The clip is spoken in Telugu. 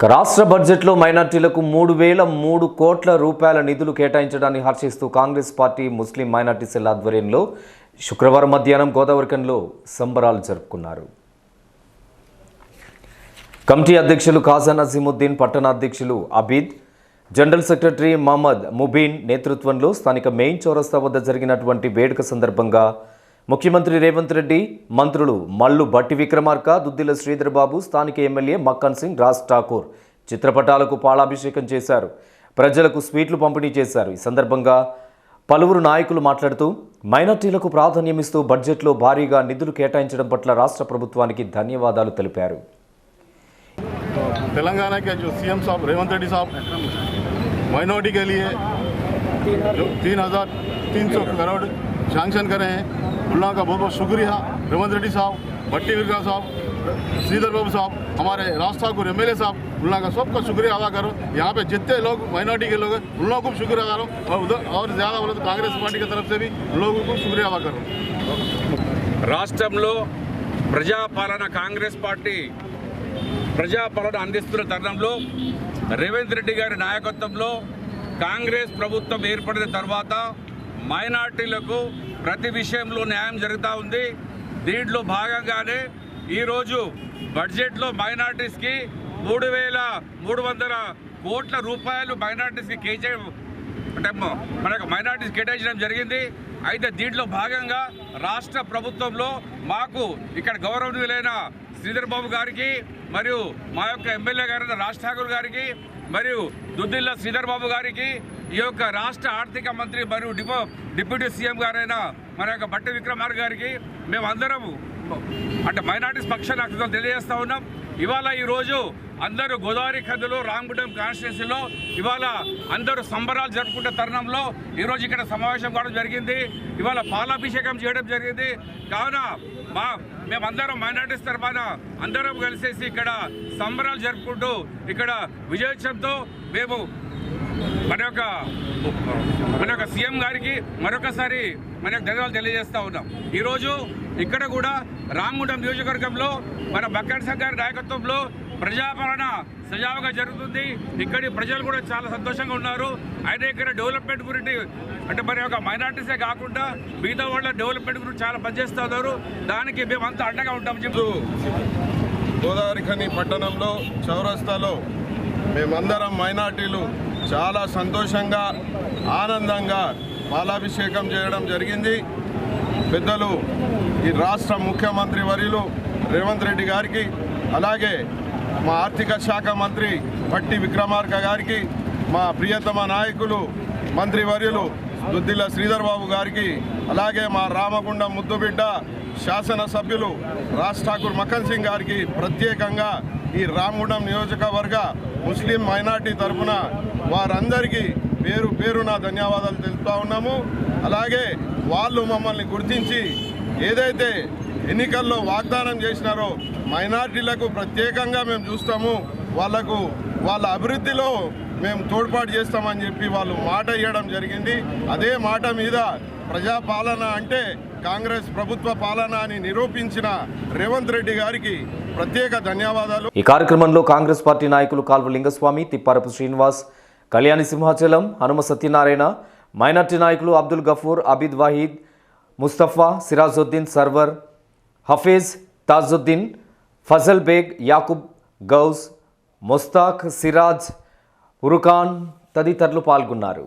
రాష్ట్ర బడ్జెట్లో మైనార్టీలకు మూడు వేల మూడు కోట్ల రూపాయల నిధులు కేటాయించడాన్ని హర్షిస్తూ Congress party Muslim minority cell ఆధ్వర్యంలో శుక్రవారం మధ్యాహ్నం గోదావరికంలో సంబరాలు జరుపుకున్నారు. కమిటీ అధ్యక్షులు ఖాజా నజీముద్దీన్ పట్టణ అధ్యక్షులు అబీద్ జనరల్ సెక్రటరీ మహమ్మద్ ముబీన్ నేతృత్వంలో స్థానిక మెయిన్ చౌరస్తా వద్ద జరిగినటువంటి వేడుక సందర్భంగా ముఖ్యమంత్రి రేవంత్ రెడ్డి మంత్రులు మల్లు బట్టి విక్రమార్క దుద్దిల శ్రీధర్ బాబు స్థానిక ఎమ్మెల్యే మక్కన్ సింగ్ రాజ్ ఠాకూర్ చిత్రపటాలకు పాలాభిషేకం చేశారు ప్రజలకు స్వీట్లు పంపిణీ చేశారు ఈ సందర్భంగా పలువురు నాయకులు మాట్లాడుతూ మైనార్టీలకు ప్రాధాన్యమిస్తూ బడ్జెట్లో భారీగా నిధులు కేటాయించడం పట్ల రాష్ట్ర ప్రభుత్వానికి ధన్యవాదాలు తెలిపారు तेलंगाना के जो सीएम साहब रेवंत रेड्डी साहब माइनॉरिटी के लिए जो तीन हज़ार तीन सौ करोड़ सैंक्शन करे हैं उन लोगों का बहुत बहुत शुक्रिया रेवंत रेड्डी साहब भट्टी विक्रम साहब श्रीधर बाबू साहब हमारे Raj Thakur M L A साहब उन लोगों का सबका शुक्रिया अदा करो यहाँ पे जितने लोग माइनॉरिटी के लोग हैं उन लोगों को भी शुक्रिया अदा करो और उधर और ज़्यादा बोले तो कांग्रेस पार्टी की तरफ से भी उन लोगों को शुक्रिया अदा करो రాష్ట్రంలో ప్రజాపాలన కాంగ్రెస్ పార్టీ ప్రజాపాలన అందిస్తున్న తరుణంలో రేవంత్ రెడ్డి గారి నాయకత్వంలో కాంగ్రెస్ ప్రభుత్వం ఏర్పడిన తర్వాత మైనార్టీలకు ప్రతి విషయంలో న్యాయం జరుగుతూ ఉంది. దీంట్లో భాగంగానే ఈరోజు బడ్జెట్లో మైనార్టీస్కి మూడు వేల మూడు వందల కోట్ల రూపాయలు మైనార్టీస్కి కేచే అంటే మనకు మైనార్టీస్ కేటాయించడం జరిగింది. అయితే దీంట్లో భాగంగా రాష్ట్ర ప్రభుత్వంలో మాకు ఇక్కడ గౌరవనీయులైన శ్రీధర్ బాబు గారికి మరియు మా యొక్క ఎమ్మెల్యే గారైన రాజ్ ఠాకూర్ గారికి మరియు దుద్దిల్ల శ్రీధర్ బాబు గారికి ఈ యొక్క రాష్ట్ర ఆర్థిక మంత్రి మరియు డిపో డిప్యూటీ సీఎం గారైన మన యొక్క బట్టి విక్రమార్ గారికి మేమందరం అంటే మైనార్టీస్ పక్షాన్ని అక్కడ తెలియజేస్తా ఉన్నాం. ఇవాళ ఈరోజు అందరూ గోదావరి ఖందులో రామగుండం కాన్స్టిట్యూన్సీలో ఇవాళ అందరూ సంబరాలు జరుపుకునే తరుణంలో ఈరోజు ఇక్కడ సమావేశం కావడం జరిగింది. ఇవాళ పాలాభిషేకం చేయడం జరిగింది. కావున మా మేమందరం మైనార్టీస్ తరఫున అందరం కలిసేసి ఇక్కడ సంబరాలు జరుపుకుంటూ ఇక్కడ విజయోత్సవంతో మేము మన యొక్క మన యొక్క సీఎం గారికి మరొకసారి మన యొక్క ధన్యవాదాలు తెలియజేస్తూ ఉన్నాం. ఈరోజు ఇక్కడ కూడా రామగుండం నియోజకవర్గంలో మన బక్కర్ సంఘ్ గారి నాయకత్వంలో ప్రజాపాలన సజావుగా జరుగుతుంది. ఇక్కడి ప్రజలు కూడా చాలా సంతోషంగా ఉన్నారు. అయితే ఇక్కడ డెవలప్మెంట్ గురించి అంటే మరి ఒక మైనార్టీసే కాకుండా మిగతా వాళ్ళ డెవలప్మెంట్ గురించి చాలా పనిచేస్తూ ఉన్నారు. దానికి మేమంతా అండగా ఉంటాం. చెప్తూ గోదావరిఖని పట్టణంలో చౌరస్తాలో మేమందరం మైనార్టీలు చాలా సంతోషంగా ఆనందంగా పాలాభిషేకం చేయడం జరిగింది. పెద్దలు ఈ రాష్ట్ర ముఖ్యమంత్రి వర్యులు రేవంత్ రెడ్డి గారికి అలాగే మా ఆర్థిక శాఖ మంత్రి పట్టి విక్రమార్క గారికి మా ప్రియతమ నాయకులు మంత్రివర్యులు దుద్దిల శ్రీధర్ బాబు గారికి అలాగే మా రామగుండం ముద్దుబిడ్డ శాసనసభ్యులు రాజ్ ఠాకూర్ మక్కన్ సింగ్ గారికి ప్రత్యేకంగా ఈ రామగుండం నియోజకవర్గ ముస్లిం మైనార్టీ తరఫున వారందరికీ పేరు పేరున ధన్యవాదాలు తెలుపుతా ఉన్నాము. అలాగే వాళ్ళు మమ్మల్ని గుర్తించి ఏదైతే ఎన్నికల్లో వాగ్దానం చేసినారో మైనార్టీలకు ప్రత్యేకంగా మేము చూస్తాము. వాళ్ళకు వాళ్ళ అభివృద్ధిలో మేము తోడ్పాటు చేస్తామని చెప్పి వాళ్ళు మాట ఇవ్వడం జరిగింది. అదే మాట మీద ప్రజాపాలన అంటే కాంగ్రెస్ ప్రభుత్వ పాలన అని నిరూపించిన రేవంత్ రెడ్డి గారికి ప్రత్యేక ధన్యవాదాలు. ఈ కార్యక్రమంలో కాంగ్రెస్ పార్టీ నాయకులు కాల్వ లింగస్వామి తిప్పారపు శ్రీనివాస్ కళ్యాణి సింహాచలం హనుమ సత్యనారాయణ మైనార్టీ నాయకులు అబ్దుల్ గఫూర్ అబీద్ వాహీద్ ముస్తఫా సిరాజుద్దీన్ సర్వర్ హఫీజ్ తాజుద్దీన్ ఫజల్ బేగ్ యాకూబ్ గౌస్ ముస్తాక్ సిరాజ్ ఉరుఖాన్ తదితరులు పాల్గొన్నారు.